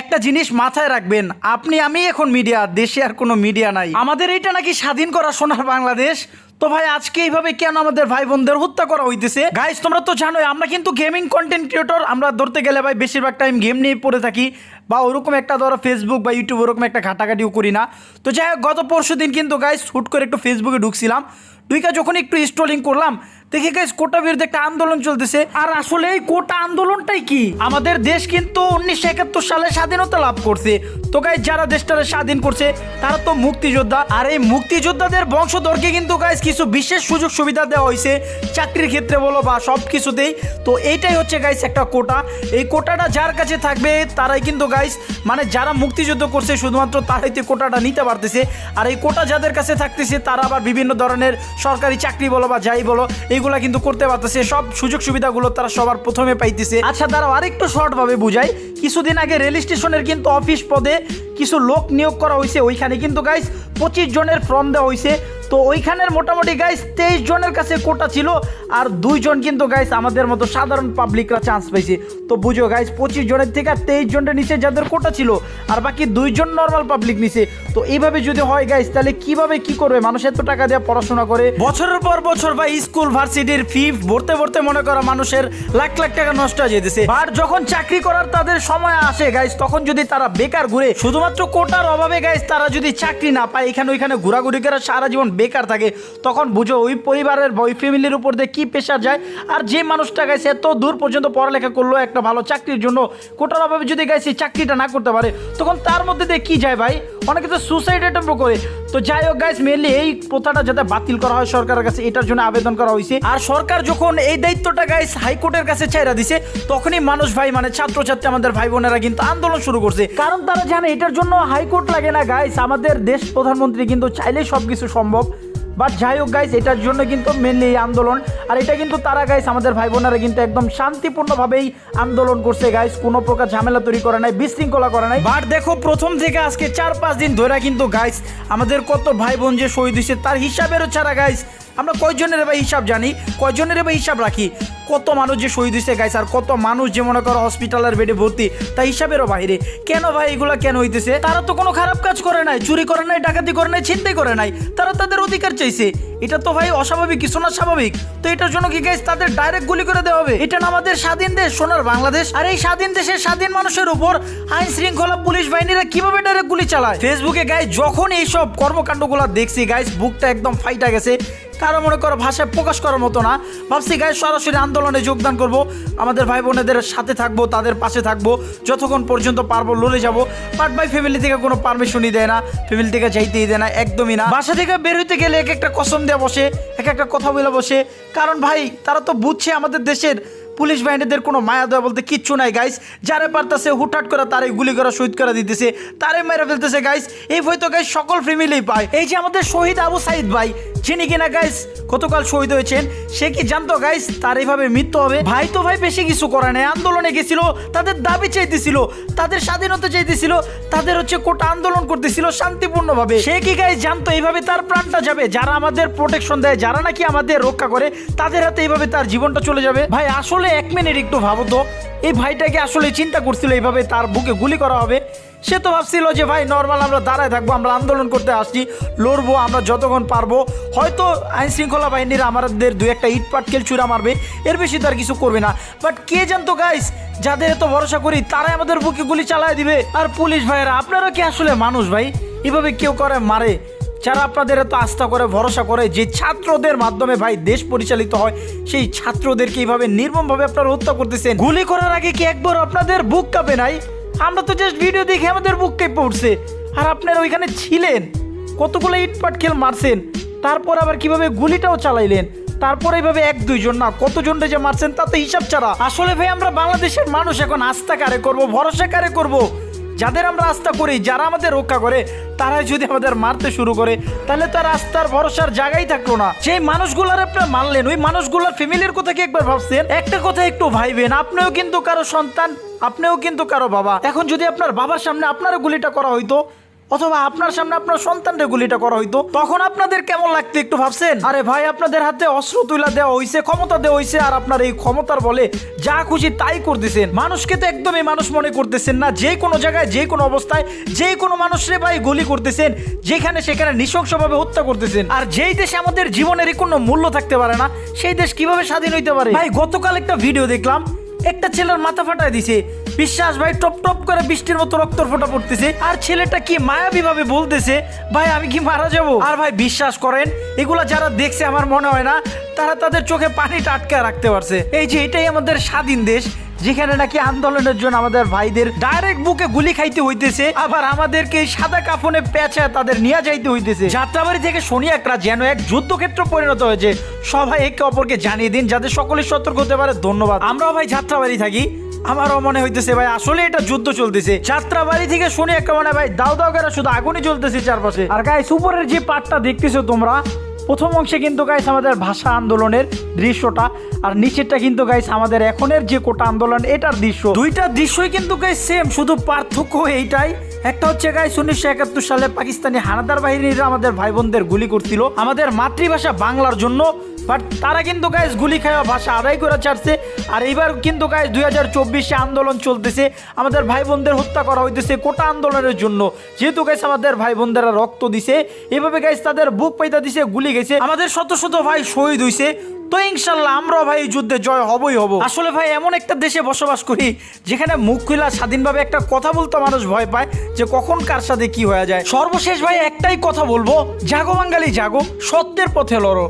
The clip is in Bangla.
একটা জিনিস মাথায় রাখবেন, আপনি, আমি এখন মিডিয়া, দেশে আর কোনো মিডিয়া নাই। আমাদের এইটা নাকি স্বাধীন করা সোনার বাংলাদেশ? তো ভাই, আজকে এইভাবে কেন আমাদের ভাই বোনদের হত্যা করা হইতেছে? গাইস তোমরা তো জানোই, আমরা কিন্তু গেমিং কন্টেন্ট ক্রিয়েটর আমরা ধরতে গেলে ভাই, বেশিরভাগ টাইম গেম নিয়ে পড়ে থাকি। বা ওরকম একটা ধরো ফেসবুক বা ইউটিউব ওরকম একটা ঘাটাঘাটিও করি না। তো যাই হোক, গত পরশু দিন কিন্তু গাইস হুট করে একটু ফেসবুকে ঢুকছিলাম। দুইকা যখন একটু স্ট্রলিং করলাম দেখি গাইস কোটা বিরুদ্ধে একটা আন্দোলন চলতেছে। আর আসলে এই কোটা আন্দোলনটাই কি? আমাদের দেশ কিন্তু উনিশশো একাত্তর সালে স্বাধীনতা লাভ করছে। তো গাইস যারা দেশটারে স্বাধীন করছে, তারা তো মুক্তিযোদ্ধা। আর এই মুক্তিযোদ্ধাদের বংশধরকে কিন্তু গাইস কিছু বিশেষ সুযোগ সুবিধা দেওয়া হয়েছে। চাকরির ক্ষেত্রে বলো বা সব কিছুতেই তো এইটাই হচ্ছে গাইস একটা কোটা। এই কোটাটা যার কাছে থাকবে, তারাই কিন্তু গাইস মানে যারা মুক্তিযুদ্ধ করছে, শুধুমাত্র তারাই তো কোটাটা নিতে পারতেছে। আর এই কোটা যাদের কাছে থাকতেছে, তারা আবার বিভিন্ন ধরনের সরকারি চাকরি বলো বা যাই বলো এইগুলা কিন্তু করতে পারতেছে। সব সুযোগ সুবিধাগুলো তারা সবার প্রথমে পাইতেছে। আচ্ছা দাঁড়াও, আরেকটু শর্ট ভাবে বুঝাই। কিছুদিন আগে রেল স্টেশনের কিন্তু অফিস পদে কিছু লোক নিয়োগ করা হয়েছে ওইখানে কিন্তু গাইস পঁচিশ জনের ফর্ম দেওয়া হয়েছে তো ওইখানের মোটামুটি গাইস তেইশ জনের কাছে কোটা ছিল, আর দুইজন কিন্তু গাইস আমাদের মতো সাধারণ পাবলিকরা চান্স পেয়েছে। তো বুঝো গাইস পঁচিশ জনের থেকে আর তেইশ জনের নিচে যাদের কোটা ছিল, আর বাকি দুইজন নর্মাল পাবলিক নিচে তো এইভাবে যদি হয় গাইস তাহলে কীভাবে কি করবে? মানুষ এত টাকা দিয়ে পড়াশোনা করে। বছরের পর বছর বা স্কুল ভার্সিটির ফি ভরতে ভরতে মনে করা মানুষের লাখ লাখ টাকা নষ্ট হয়ে যেতেছে। আর যখন চাকরি করার তাদের সময় আসে গাইস তখন যদি তারা বেকার ঘুরে, শুধুমাত্র কোটার অভাবে গাইস তারা যদি চাকরি না পায়, এখানে ওইখানে ঘোরাঘুরি করে সারা জীবন বেকার থাকে, তখন বুঝো ওই পরিবারের ওই ফ্যামিলির উপর দিয়ে কী প্রেশার যায়। আর যে মানুষটা গাইছে এত দূর পর্যন্ত পড়ালেখা করল একটা ভালো চাকরির জন্য, কোটার অভাবে যদি গাইছে চাকরিটা না করতে পারে, তখন তার মধ্যে দিয়ে কী যায় ভাই? অনেকে তো সুসাইড অ্যাটেম্প করে। তো যাই হোক গাইস মেনলি এই প্রথাটা যাতে বাতিল করা হয় সরকারের কাছে, এটার জন্য আবেদন করা হয়েছে। আর সরকার যখন এই দায়িত্বটা গাইস হাইকোর্টের কাছে চাইরা দিছে, তখনই মানুষ ভাই মানে ছাত্রছাত্রী আমাদের ভাই বোনেরা কিন্তু আন্দোলন শুরু করছে। কারণ তারা জানে, এটার জন্য হাইকোর্ট লাগে না গাইস আমাদের দেশ প্রধানমন্ত্রী কিন্তু চাইলেই সবকিছু সম্ভব। বাট যাই হোক গাইস এটার জন্য কিন্তু মেনলি এই আন্দোলন। আর এটা কিন্তু তারা গাইস আমাদের ভাই বোনেরা কিন্তু একদম শান্তিপূর্ণভাবেই আন্দোলন করছে গাইস কোনো প্রকার ঝামেলা তৈরি করে নাই, বিশৃঙ্খলা করে নাই। বাট দেখো, প্রথম থেকে আজকে চার পাঁচ দিন ধরে কিন্তু গাইস আমাদের কত ভাই বোন যে শহীদ হয়েছে, তার হিসাবেরও ছাড়া গাইস আমরা কয়জনের ভাই হিসাব জানি, কয়জনের ভাই হিসাব রাখি? কত মানুষ যে শহীদ হয়েছে গাইস আর কত মানুষ যে মনে করো হসপিটালের বেডে ভর্তি, তা হিসাবেরও বাইরে। কেন ভাই এগুলা কেন হইতেছে? তারা তো কোনো খারাপ কাজ করে নাই, চুরি করে নাই, ডাকাতি করে নাই, ছিনতাই করে নাই, তারা তাদের অধিকার চাইছে। এটা তো ভাই অস্বাভাবিক, কিছু না স্বাভাবিক। তো এটার জন্য কি গাইস তাদের ডাইরেক্ট গুলি করে দেওয়া হবে? এটা না আমাদের স্বাধীন দেশ, সোনার বাংলাদেশ। আর এই স্বাধীন দেশের স্বাধীন মানুষের উপর আইন শৃঙ্খলা, পুলিশ বাহিনীরা কীভাবে ডাইরেক্ট গুলি চালায়? ফেসবুকে গাইস যখন এইসব কর্মকাণ্ডগুলো দেখছি গাইস বুকটা একদম ফাইটা গেছে। কারও মনে করো ভাষায় প্রকাশ করার মতো না। ভাবছি গায়ে সরাসরি আন্দোলনে যোগদান করব। আমাদের ভাই বোনেদের সাথে থাকব, তাদের পাশে থাকব। যতক্ষণ পর্যন্ত পারব লড়ে যাব। বাট ভাই ফ্যামিলি থেকে কোনো পারমিশনই দেয় না। ফ্যামিলি থেকে যাইতেই দেয় না, একদমই না। বাসা থেকে বের হইতে গেলে এক একটা কসম দেওয়া বসে, এক একটা কথা বলে বসে। কারণ ভাই, তারা তো বুঝছে আমাদের দেশের পুলিশ বাহিনীদের কোনো মায়া দেওয়া বলতে কিচ্ছু নাই গাইস যারে পারতাছে হুটহাট করে তারে গুলি করা, শহীদ করে দিতেছে। তারে মেরে ফেলতেছে গাইস এই ভয় তো গাইস সকল ফ্যামিলি পায়। এই যে আমাদের শহীদ আবু সাইদ ভাই যিনি কিনা গাইস গতকাল শহীদ হয়েছেন? সে কি জানতো গাইস তার এইভাবে মৃত্যু হবে? ভাই তো ভাই বেশি কিছু করে নাই। আন্দোলনে গেছিল, তাদের দাবি চাইতেছিল, তাদের স্বাধীনতা চাইতেছিল, তাদের হচ্ছে কোটা আন্দোলন করতেছিল শান্তিপূর্ণভাবে। সে কি গাইস জানতো? এইভাবে তার প্রাণটা যাবে। যারা আমাদের প্রোটেকশন দেয়, যারা নাকি আমাদের রক্ষা করে, তাদের হাতে এইভাবে তার জীবনটা চলে যাবে। ভাই, আসলে এক মিনিট একটু ভাবো তো। এই ভাইটাকে আসলে চিন্তা করছিল এইভাবে তার বুকে গুলি করা হবে। সে তো ভাবছিল যে, ভাই নর্মাল আমরা দাঁড়ায় থাকব, আমরা আন্দোলন করতে আসছি, লড়বো, আমরা যতক্ষণ পারব। হয়তো আইন শৃঙ্খলা বাহিনীরা আমাদের দু একটা ইট পাটকেল চূড়া মারবে, এর বেশি তার কিছু করবে না। বাট কে জানতো গাইস যাদের এত ভরসা করি, তারাই আমাদের বুকে গুলি চালায় দিবে। আর পুলিশ ভাইয়েরা, আপনারা কি আসলে মানুষ, ভাই? এভাবে কেউ করে মারে? যারা আপনাদের এত আস্থা করে, ভরসা করে যে ছাত্রদের মাধ্যমে ভাই দেশ পরিচালিত হয়, সেই ছাত্রদেরকে এইভাবে নির্মমভাবে আপনারা হত্যা করতেছেন। গুলি করার আগে কি একবার আপনাদের বুক কাঁপে নাই? আমরা তো জাস্ট ভিডিও দেখে আমাদের বুক কেঁপে পড়ছে আর আপনারা ওইখানে ছিলেন। কতগুলো ইটপাট খেল মারছেন। তারপর আবার কীভাবে গুলিটাও চালাইলেন? তারপরে এইভাবে এক, দুইজন না, কতজন যে মারছেন তাতে হিসাব ছাড়া। আসলে ভাই, আমরা বাংলাদেশের মানুষ এখন আস্থা কারে করব, ভরসা কারে করব? যাদের আমরা আস্থা করি, যারা আমাদের রক্ষা করে, তারাই যদি আমাদের মারতে শুরু করে, তাহলে তার আস্থার ভরসার জায়গাই থাকল না। সেই মানুষগুলার আপনার মানলেন, ওই মানুষগুলার ফ্যামিলির কথা কি একবার ভাবছেন? একটা কথা একটু ভাইবেন, আপনিও কিন্তু কারও সন্তান, আপনিও কিন্তু কারও বাবা। এখন যদি আপনার বাবার সামনে আপনারও গুলিটা করা হইতো অথবা আপনার সামনে আপনার সন্তানদের গুলিটা করা হইতো, তখন আপনাদের কেমন লাগতো একটু ভাবছেন? আরে ভাই, আপনাদের হাতে অস্ত্র তুলা দেওয়া হইছে, ক্ষমতা দেওয়া হইছে, আর আপনার এই ক্ষমতার বলে যা খুশি তাই করতেছেন। মানুষকে তো একদমই মানুষ মনে করতেছেন না, যে কোনো জায়গায়, যে কোনো অবস্থায়, যে কোনো মানুষরে ভাই গুলি করতেছেন, যেখানে সেখানে নৃশংসভাবে হত্যা করতেছেন। আর যেই দেশে আমাদের জীবনেরই কোনো মূল্য থাকতে পারে না, সেই দেশ কীভাবে স্বাধীন হইতে পারে? ভাই, গতকাল একটা ভিডিও দেখলাম, একটা ছেলের মাথা ফাটায় দিছে বিশ্বাস ভাই, টপ টপ করে বৃষ্টির মতো রক্ত ফোটা পড়তেছে। আর ছেলেটা কি মায়াবী ভাবে বলতেছে, ভাই, আমি কি মারা যাব? আর ভাই, বিশ্বাস করেন, এগুলা যারা দেখছে আমার মনে হয় না, তারা তাদের চোখে পানিটা আটকায় রাখতে পারছে। এই যে, এটাই আমাদের স্বাধীন দেশ, যেখানে নাকি আন্দোলনের জন্য আমাদের ভাইদের ডাইরেক্ট বুকে গুলি খাইতে হইতেছে, আবার আমাদেরকে সাদা কাফনে পেঁচা তাদের নিয়ে যাইতে হইতেছে। যাত্রাবাড়ি থেকে শনি একটা যেন এক যুদ্ধক্ষেত্র পরিণত হয়েছে। সবাই একে অপরকে জানিয়ে দিন, যাতে সকলে সতর্ক হতে পারে। ধন্যবাদ। আমরাও ভাই, যাত্রাবাড়ি থাকি। আমারও মনে হইতেছে ভাই, আসলে এটা যুদ্ধ চলতেছে। যাত্রাবাড়ি থেকে শুনে একটা মানে ভাই, দাও দাও করে শুধু আগুনই চলতেছে চারপাশে। আর গাইস উপরের যে পার্টটা দেখতেছো তোমরা, প্রথম অংশে কিন্তু গাইস আমাদের ভাষা আন্দোলনের দৃশ্যটা, আর নিচেরটা কিন্তু গাইস আমাদের এখনের যে কোটা আন্দোলন, এটার দৃশ্য। দুইটা দৃশ্যই কিন্তু গাইস সেম শুধু পার্থক্য এইটাই। একটা হচ্ছে গাইস উনিশশো একাত্তর সালে পাকিস্তানি হানাদার বাহিনীরা আমাদের ভাই বোনদের গুলি করছিল। আমাদের মাতৃভাষা বাংলার জন্য বাট তারা কিন্তু গাইস গুলি খাওয়া ভাষা আদায় করে ছাড়ছে। আর এইবার কিন্তু গাইস দুই হাজার চব্বিশে আন্দোলন চলতেছে। আমাদের ভাই বোনদের হত্যা করা হইতেছে কোটা আন্দোলনের জন্য। যেহেতু গাইস আমাদের ভাই বোনদেরা রক্ত দিছে, এভাবে গাইস তাদের বুক পাইতা দিছে, গুলি গেছে। আমাদের শত শত ভাই শহীদ হইছে। তো ইনশাল্লাহ আমরাও ভাই যুদ্ধে জয় হবই হব। আসলে ভাই এমন একটা দেশে বসবাস করি, যেখানে মুখ খুলা স্বাধীনভাবে একটা কথা বলতে মানুষ ভয় পায় যে কখন কার সাথে কি হয়ে যায়। সর্বশেষ ভাই একটাই কথা বলব, জাগো বাঙালি জাগো, সত্যের পথে লড়ো।